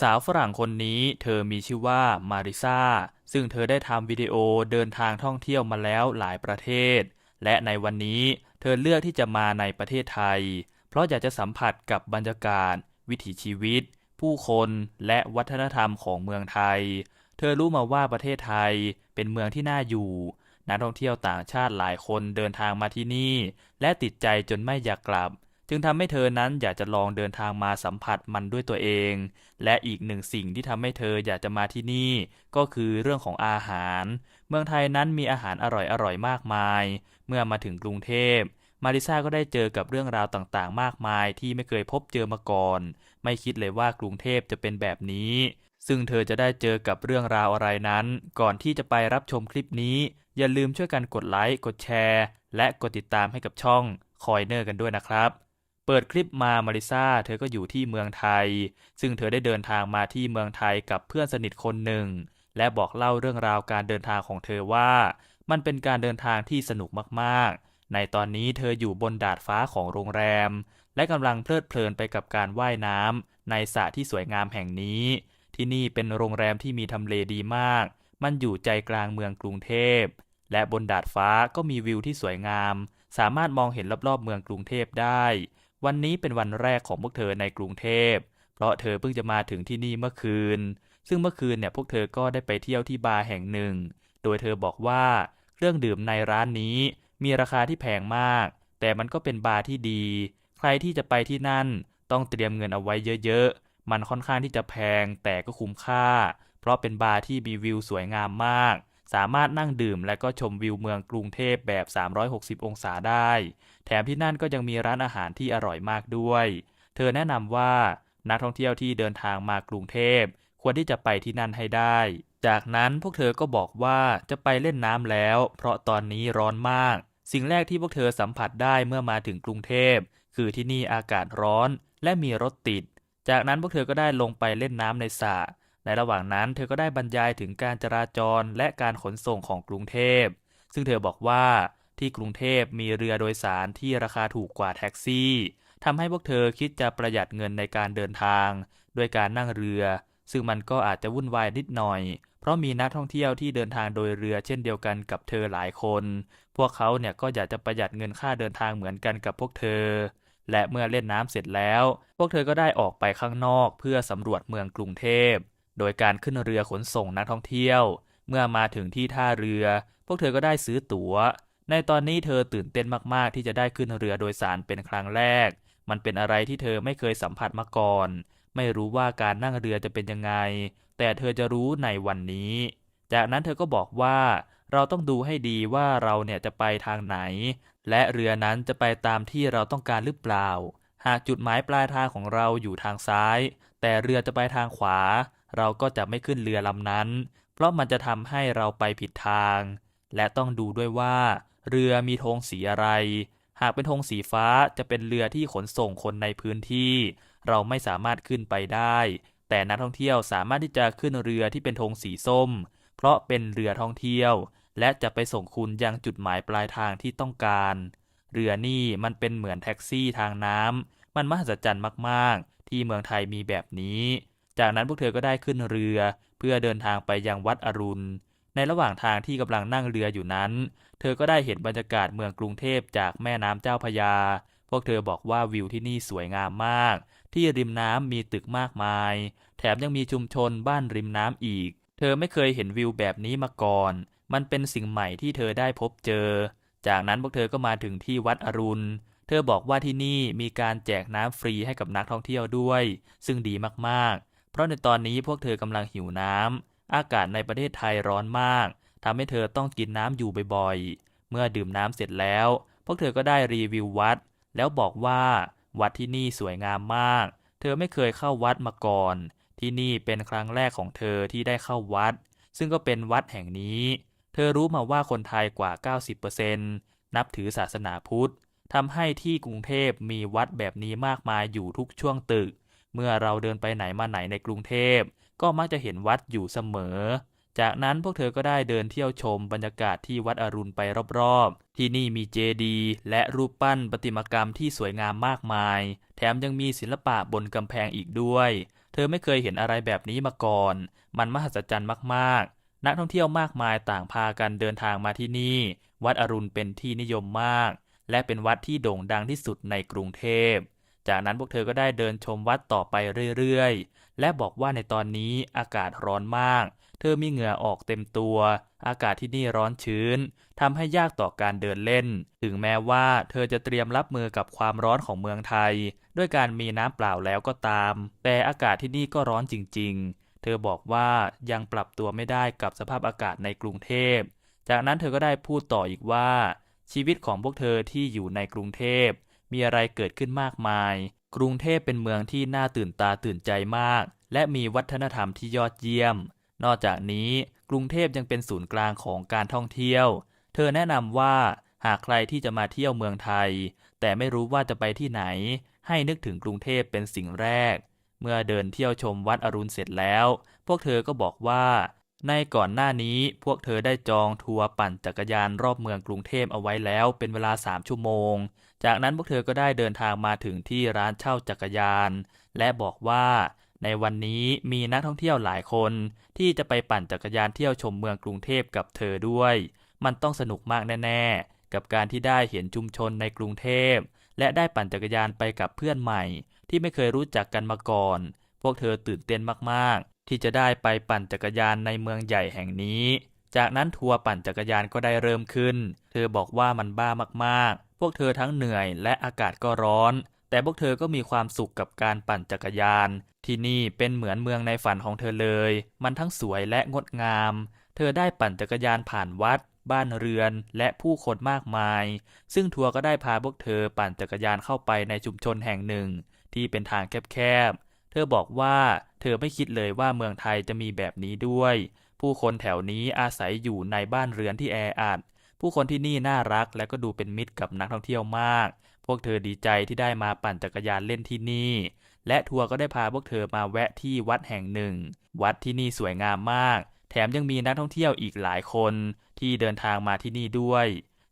สาวฝรั่งคนนี้เธอมีชื่อว่ามาริซาซึ่งเธอได้ทำวิดีโอเดินทางท่องเที่ยวมาแล้วหลายประเทศ และในวันนี้เธอเลือกที่จะมาในประเทศไทย เพราะอยากจะสัมผัสกับบรรยากาศ วิถีชีวิต ผู้คนและวัฒนธรรมของเมืองไทย เธอรู้มาว่าประเทศไทยเป็นเมืองที่น่าอยู่นักท่องเที่ยวต่างชาติหลายคนเดินทางมาที่นี่ และติดใจจนไม่อยากกลับ จึงทำให้เธอนั้นอยากจะลองเดินทางมาสัมผัสมันด้วยตัวเอง และอีกหนึ่งสิ่งที่ทำให้เธออยากจะมาที่นี่ ก็คือเรื่องของอาหาร เมืองไทยนั้นมีอาหารอร่อยๆมากมาย เมื่อมาถึงกรุงเทพมาริซาก็ได้เจอกับเรื่องราวต่างๆ มากมายที่ไม่เคยพบเจอมาก่อน ไม่คิดเลยว่ากรุงเทพจะเป็นแบบนี้ ซึ่งเธอจะได้เจอกับเรื่องราวอะไรนั้น ก่อนที่จะไปรับชมคลิปนี้ อย่าลืมช่วยกันกดไลค์ กดแชร์ และกดติดตามให้กับช่องคอยเนอร์กันด้วยนะครับ เปิดคลิปมามาริซาเธอก็อยู่ที่เมืองไทย ซึ่งเธอได้เดินทางมาที่เมืองไทยกับเพื่อนสนิทคนหนึ่ง และบอกเล่าเรื่องราวการเดินทางของเธอว่า มันเป็นการเดินทางที่สนุกมากๆ ในตอนนี้เธออยู่บนดาดฟ้าของโรงแรม และกำลังเพลิดเพลินไปกับการว่ายน้ำในสระที่สวยงามแห่งนี้ ที่นี่เป็นโรงแรมที่มีทำเลดีมาก มันอยู่ใจกลางเมืองกรุงเทพ และบนดาดฟ้าก็มีวิวที่สวยงาม สามารถมองเห็นรอบๆเมืองกรุงเทพได้ วันนี้เป็นวันแรกของพวกเธอในกรุงเทพ เพราะเธอเพิ่งจะมาถึงที่นี่เมื่อคืน ซึ่งเมื่อคืนเนี่ยพวกเธอก็ได้ไปเที่ยวที่บาร์แห่งหนึ่ง โดยเธอบอกว่าเครื่องดื่มในร้านนี้มีราคาที่แพงมาก แต่มันก็เป็นบาร์ที่ดี ใครที่จะไปที่นั่นต้องเตรียมเงินเอาไว้เยอะๆ มันค่อนข้างที่จะแพงแต่ก็คุ้มค่า เพราะเป็นบาร์ที่มีวิวสวยงามมาก สามารถนั่งดื่มและก็ชมวิวเมืองกรุงเทพแบบ 360 องศาได้ ถมที่นั่นก็ยังมีร้านอาหารที่อร่อยมากด้วย เธอแนะนำว่านักท่องเที่ยวที่เดินทางมากรุงเทพ ควรที่จะไปที่นั่นให้ได้ จากนั้นพวกเธอก็บอกว่าจะไปเล่นน้ำแล้ว เพราะตอนนี้ร้อนมาก สิ่งแรกที่พวกเธอสัมผัสได้เมื่อมาถึงกรุงเทพ คือที่นี่อากาศร้อนและมีรถติด จากนั้นพวกเธอก็ได้ลงไปเล่นน้ำในสระในระหว่างนั้นเธอก็ได้บรรยายถึงการจราจรและการขนส่งของกรุงเทพ ซึ่งเธอบอกว่า ที่กรุงเทพมีเรือโดยสารที่ราคาถูกกว่าแท็กซี่ทำให้พวกเธอคิดจะประหยัดเงินในการเดินทาง ด้วยการนั่งเรือ ซึ่งมันก็อาจจะวุ่นวายนิดหน่อย เพราะมีนักท่องเที่ยวที่เดินทางโดยเรือเช่นเดียวกันกับเธอหลายคน พวกเขาเนี่ยก็อยากจะประหยัดเงินค่าเดินทางเหมือนกันกับพวกเธอ และเมื่อเล่นน้ำเสร็จแล้ว พวกเธอก็ได้ออกไปข้างนอกเพื่อสำรวจเมืองกรุงเทพ โดยการขึ้นเรือขนส่งนักท่องเที่ยว เมื่อมาถึงที่ท่าเรือ พวกเธอก็ได้ซื้อตั๋ว ในตอนนี้เธอตื่นเต้นมากๆ ที่จะได้ขึ้นเรือโดยสารเป็นครั้งแรก มันเป็นอะไรที่เธอไม่เคยสัมผัสมาก่อน ไม่รู้ว่าการนั่งเรือจะเป็นยังไง แต่เธอจะรู้ในวันนี้ จากนั้นเธอก็บอกว่า เราต้องดูให้ดีว่าเราเนี่ยจะไปทางไหน และเรือนั้นจะไปตามที่เราต้องการหรือเปล่า หากจุดหมายปลายทางของเราอยู่ทางซ้าย แต่เรือจะไปทางขวา เราก็จะไม่ขึ้นเรือลำนั้น เพราะมันจะทำให้เราไปผิดทาง และต้องดูด้วยว่า เรือมีธงสีอะไร หากเป็นธงสีฟ้าจะเป็นเรือที่ขนส่งคนในพื้นที่ เราไม่สามารถขึ้นไปได้ แต่นักท่องเที่ยวสามารถที่จะขึ้นเรือที่เป็นธงสีส้ม เพราะเป็นเรือท่องเที่ยว และจะไปส่งคุณยังจุดหมายปลายทางที่ต้องการ เรือนี่มันเป็นเหมือนแท็กซี่ทางน้ำมันมหัศจรรย์มากๆ ที่เมืองไทยมีแบบนี้ จากนั้นพวกเธอก็ได้ขึ้นเรือ เพื่อเดินทางไปยังวัดอรุณ ในระหว่างทางที่กำลังนั่งเรืออยู่นั้น เธอก็ได้เห็นบรรยากาศเมืองกรุงเทพจากแม่น้ำเจ้าพระยา พวกเธอบอกว่าวิวที่นี่สวยงามมาก ที่ริมน้ำมีตึกมากมาย แถมยังมีชุมชนบ้านริมน้ำอีก เธอไม่เคยเห็นวิวแบบนี้มาก่อน มันเป็นสิ่งใหม่ที่เธอได้พบเจอ จากนั้นพวกเธอก็มาถึงที่วัดอรุณ เธอบอกว่าที่นี่มีการแจกน้ำฟรีให้กับนักท่องเที่ยวด้วย ซึ่งดีมากๆ เพราะในตอนนี้พวกเธอกำลังหิวน้ำ อากาศในประเทศไทยร้อนมากทำให้เธอต้องกินน้ำอยู่บ่อยๆ เมื่อดื่มน้ำเสร็จแล้ว พวกเธอก็ได้รีวิววัด แล้วบอกว่าวัดที่นี่สวยงามมาก เธอไม่เคยเข้าวัดมาก่อน ที่นี่เป็นครั้งแรกของเธอที่ได้เข้าวัด ซึ่งก็เป็นวัดแห่งนี้ เธอรู้มาว่าคนไทยกว่า 90%นับถือศาสนาพุทธทำให้ที่กรุงเทพมีวัดแบบนี้มากมายอยู่ทุกช่วงตึก เมื่อเราเดินไปไหนมาไหนในกรุงเทพ ก็มักจะเห็นวัดอยู่เสมอ จากนั้นพวกเธอก็ได้เดินเที่ยวชมบรรยากาศที่วัดอรุณไปรอบๆ ที่นี่มีเจดีย์และรูปปั้นประติมากรรมที่สวยงามมากมาย แถมยังมีศิลปะบนกำแพงอีกด้วย เธอไม่เคยเห็นอะไรแบบนี้มาก่อน มันมหัศจรรย์มากๆ นักท่องเที่ยวมากมายต่างพากันเดินทางมาที่นี่ วัดอรุณเป็นที่นิยมมาก และเป็นวัดที่โด่งดังที่สุดในกรุงเทพจากนั้นพวกเธอก็ได้เดินชมวัดต่อไปเรื่อยๆ และบอกว่าในตอนนี้อากาศร้อนมาก เธอมีเหงื่อออกเต็มตัว อากาศที่นี่ร้อนชื้นทำให้ยากต่อการเดินเล่น ถึงแม้ว่าเธอจะเตรียมรับมือกับความร้อนของเมืองไทย ด้วยการมีน้ำเปล่าแล้วก็ตาม แต่อากาศที่นี่ก็ร้อนจริง ๆ เธอบอกว่ายังปรับตัวไม่ได้กับสภาพอากาศในกรุงเทพ จากนั้นเธอก็ได้พูดต่ออีกว่า ชีวิตของพวกเธอที่อยู่ในกรุงเทพมีอะไรเกิดขึ้นมากมาย กรุงเทพเป็นเมืองที่น่าตื่นตาตื่นใจมาก และมีวัฒนธรรมที่ยอดเยี่ยม นอกจากนี้กรุงเทพยังเป็นศูนย์กลางของการท่องเที่ยว เธอแนะนำว่าหากใครที่จะมาเที่ยวเมืองไทย แต่ไม่รู้ว่าจะไปที่ไหน ให้นึกถึงกรุงเทพเป็นสิ่งแรก เมื่อเดินเที่ยวชมวัดอรุณเสร็จแล้ว พวกเธอก็บอกว่า ในก่อนหน้านี้พวกเธอได้จองทัวร์ปั่นจักรยานรอบเมืองกรุงเทพเอาไว้แล้วเป็นเวลา 3 ชั่วโมง จากนั้นพวกเธอก็ได้เดินทางมาถึงที่ร้านเช่าจักรยาน และบอกว่า ในวันนี้มีนักท่องเที่ยวหลายคน ที่จะไปปั่นจักรยานเที่ยวชมเมืองกรุงเทพกับเธอด้วย มันต้องสนุกมากแน่ๆ กับการที่ได้เห็นชุมชนในกรุงเทพ และได้ปั่นจักรยานไปกับเพื่อนใหม่ ที่ไม่เคยรู้จักกันมาก่อน พวกเธอตื่นเต้นมากๆ ที่จะได้ไปปั่นจักรยานในเมืองใหญ่แห่งนี้ จากนั้นทัวร์ปั่นจักรยานก็ได้เริ่มขึ้น เธอบอกว่ามันบ้ามากๆ พวกเธอทั้งเหนื่อยและอากาศก็ร้อน แต่พวกเธอก็มีความสุขกับการปั่นจักรยาน ที่นี่เป็นเหมือนเมืองในฝันของเธอเลย มันทั้งสวยและงดงาม เธอได้ปั่นจักรยานผ่านวัดบ้านเรือนและผู้คนมากมาย ซึ่งทัวร์ก็ได้พาพวกเธอปั่นจักรยานเข้าไปในชุมชนแห่งหนึ่ง ที่เป็นทางแคบๆ เธอบอกว่าเธอไม่คิดเลยว่าเมืองไทยจะมีแบบนี้ด้วย ผู้คนแถวนี้อาศัยอยู่ในบ้านเรือนที่แออัด ผู้คนที่นี่น่ารักและก็ดูเป็นมิตรกับนักท่องเที่ยวมาก พวกเธอดีใจที่ได้มาปั่นจักรยานเล่นที่นี่ และทัวร์ก็ได้พาพวกเธอมาแวะที่วัดแห่งหนึ่ง วัดที่นี่สวยงามมาก แถมยังมีนักท่องเที่ยวอีกหลายคนที่เดินทางมาที่นี่ด้วย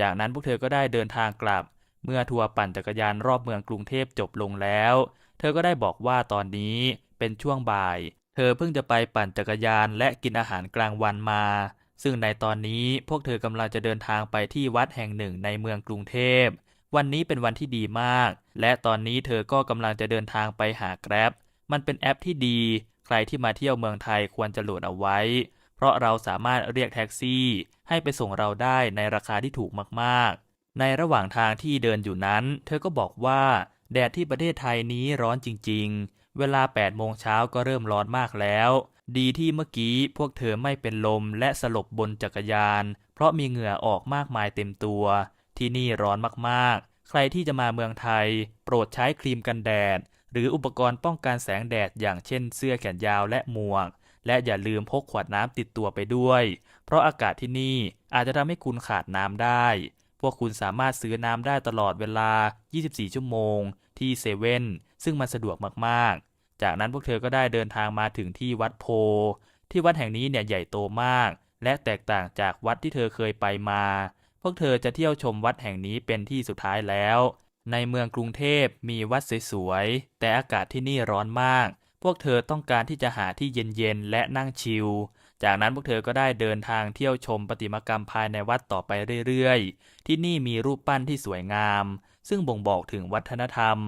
จากนั้นพวกเธอก็ได้เดินทางกลับ เมื่อทัวร์ปั่นจักรยานรอบเมืองกรุงเทพจบลงแล้ว เธอก็ได้บอกว่าตอนนี้เป็นช่วงบ่าย เธอเพิ่งจะไปปั่นจักรยานและกินอาหารกลางวันมา ซึ่งในตอนนี้พวกเธอกำลังจะเดินทางไปที่วัดแห่งหนึ่งในเมืองกรุงเทพ วันนี้เป็นวันที่ดีมาก และตอนนี้เธอก็กำลังจะเดินทางไปหา Grab มันเป็นแอปที่ดี ใครที่มาเที่ยวเมืองไทยควรจะโหลดเอาไว้ เพราะเราสามารถเรียกแท็กซี่ ให้ไปส่งเราได้ในราคาที่ถูกมากๆ ในระหว่างทางที่เดินอยู่นั้น เธอก็บอกว่า แดดที่ประเทศไทยนี้ร้อนจริงๆ เวลา 8 โมงเช้าก็เริ่มร้อนมากแล้ว ดีที่เมื่อกี้พวกเธอไม่เป็นลมและสลบบนจักรยาน เพราะมีเหงื่อออกมากมายเต็มตัว ที่นี่ร้อนมากๆ ใครที่จะมาเมืองไทย โปรดใช้ครีมกันแดด หรืออุปกรณ์ป้องกันแสงแดดอย่างเช่นเสื้อแขนยาวและหมวก และอย่าลืมพกขวดน้ำติดตัวไปด้วย เพราะอากาศที่นี่อาจจะทำให้คุณขาดน้ำได้ พวกคุณสามารถซื้อน้ำได้ตลอดเวลา 24 ชั่วโมง ที่เซเว่นซึ่งมันสะดวกมากๆ จากนั้นพวกเธอก็ได้เดินทางมาถึงที่วัดโพ ที่วัดแห่งนี้เนี่ยใหญ่โตมาก และแตกต่างจากวัดที่เธอเคยไปมา พวกเธอจะเที่ยวชมวัดแห่งนี้เป็นที่สุดท้ายแล้ว ในเมืองกรุงเทพมีวัดสวยๆ แต่อากาศที่นี่ร้อนมาก พวกเธอต้องการที่จะหาที่เย็นๆ และนั่งชิล จากนั้นพวกเธอก็ได้เดินทางเที่ยวชมประติมากรรมภายในวัดต่อไปเรื่อยๆ ที่นี่มีรูปปั้นที่สวยงาม ซึ่งบ่งบอกถึงวัฒนธรรม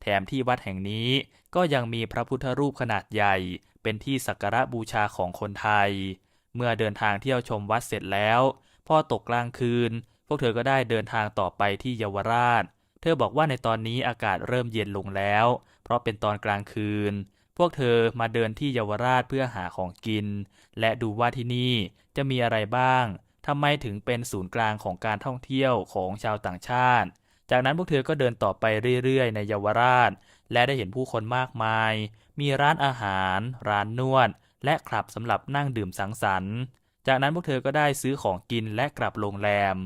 แถมที่วัดแห่งนี้ก็ยังมีพระพุทธรูปขนาดใหญ่ เป็นที่สักการะบูชาของคนไทย เมื่อเดินทางเที่ยวชมวัดเสร็จแล้ว พอตกกลางคืน พวกเธอก็ได้เดินทางต่อไปที่เยาวราช เธอบอกว่าในตอนนี้อากาศเริ่มเย็นลงแล้ว เพราะเป็นตอนกลางคืน วกเธอมาเดินที่เยาวราชเพื่อหาของกิน และดูว่าที่นี่จะมีอะไรบ้างทำไมถึงเป็นศูนย์กลางของการท่องเที่ยวของชาวต่างชาติ จากนั้นพวกเธอก็เดินต่อไปเรื่อยๆ ในเยาวราช และได้เห็นผู้คนมากมาย มีร้านอาหาร ร้านนวด และคลับสำหรับนั่งดื่มสังสรรค์ จากนั้นพวกเธอก็ได้ซื้อของกินและกลับโรงแรม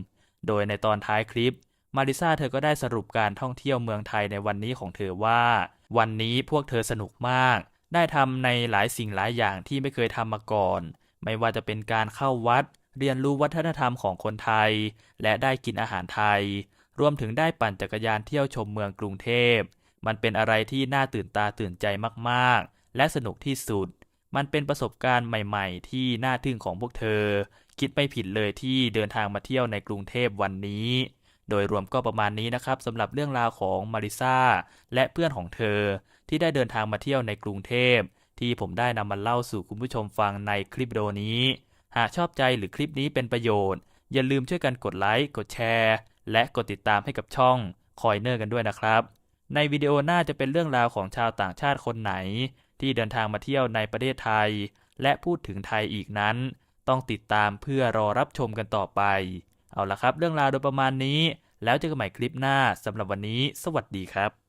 โดยในตอนท้ายคลิป มาริซาเธอก็ได้สรุปการท่องเที่ยวเมืองไทยในวันนี้ของเธอว่า วันนี้พวกเธอสนุกมาก ได้ทำในหลายสิ่งหลายอย่างที่ไม่เคยทำมาก่อน ไม่ว่าจะเป็นการเข้าวัด เรียนรู้วัฒนธรรมของคนไทย และได้กินอาหารไทย รวมถึงได้ปั่นจักรยานเที่ยวชมเมืองกรุงเทพ มันเป็นอะไรที่น่าตื่นตาตื่นใจมากๆ และสนุกที่สุด มันเป็นประสบการณ์ใหม่ๆ ที่น่าทึ่งของพวกเธอ คิดไม่ผิดเลยที่เดินทางมาเที่ยวในกรุงเทพวันนี้ โดยรวมก็ประมาณนี้นะครับสำหรับเรื่องราวของมาริซาและเพื่อนของเธอ ที่ได้เดินทางมาเที่ยวในกรุงเทพ ที่ผมได้นำมาเล่าสู่คุณผู้ชมฟังในคลิปวิดีโอนี้ หากชอบใจหรือคลิปนี้เป็นประโยชน์ อย่าลืมช่วยกันกดไลค์กดแชร์ และกดติดตามให้กับช่องคอยเนอร์กันด้วยนะครับ ในวิดีโอหน้าจะเป็นเรื่องราวของชาวต่างชาติคนไหน ที่เดินทางมาเที่ยวในประเทศไทย และพูดถึงไทยอีกนั้น ต้องติดตามเพื่อรอรับชมกันต่อไป เอาละครับ เรื่องราวโดยประมาณนี้ แล้วเจอกันใหม่คลิปหน้าสำหรับวันนี้ สวัสดีครับ